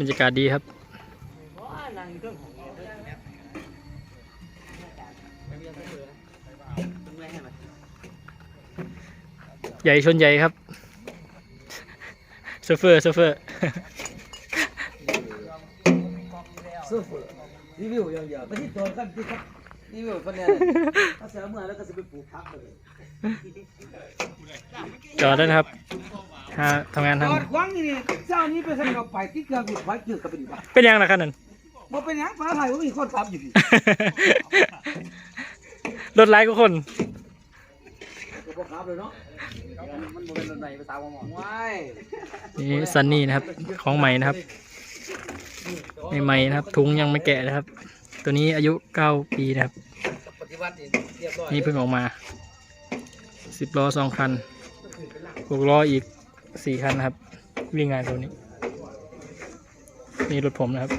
บรรยากาศดีครับใหญ่ชนใหญ่ครับเซฟเฟอร์เซฟเฟอร์师傅รีวิวอย่างเดียวไม่ใช่ตัวกันที่ครับรีวิวคนเนี้ยถ้าเสียเมื่อแล้วก็จะไปปลูกพักเลยจอดแล้วนะครับ หาทำงานตทำอนควังนี่เจ้านี้ไปสั่งเราไปที่เครื่องดูดไฟจืดกับเป็นบ้าเป็นยังล่ะครับนั่นบ่เป็นหยังฟ้าไทยว่ามีคนขับอยู่พี่รถไล่ก็คนก็บ่ขับเลยเนาะมันบ่เป็นรถไหนภาษาบ่มองว้ายนี่ซันนี่นะครับ ของใหม่นะครับใหม่ๆนะครับถุงยังไม่แกะนะครับ ตัวนี้อายุเก้าปีนะครับปฏิวัตินี่เรียบร้อยนี่เพิ่งออกมาสิบล้อสองคันหกล้ออีก สี่คันนะครับ วิ่งงานตัวนี้ นี่รถผมนะครับ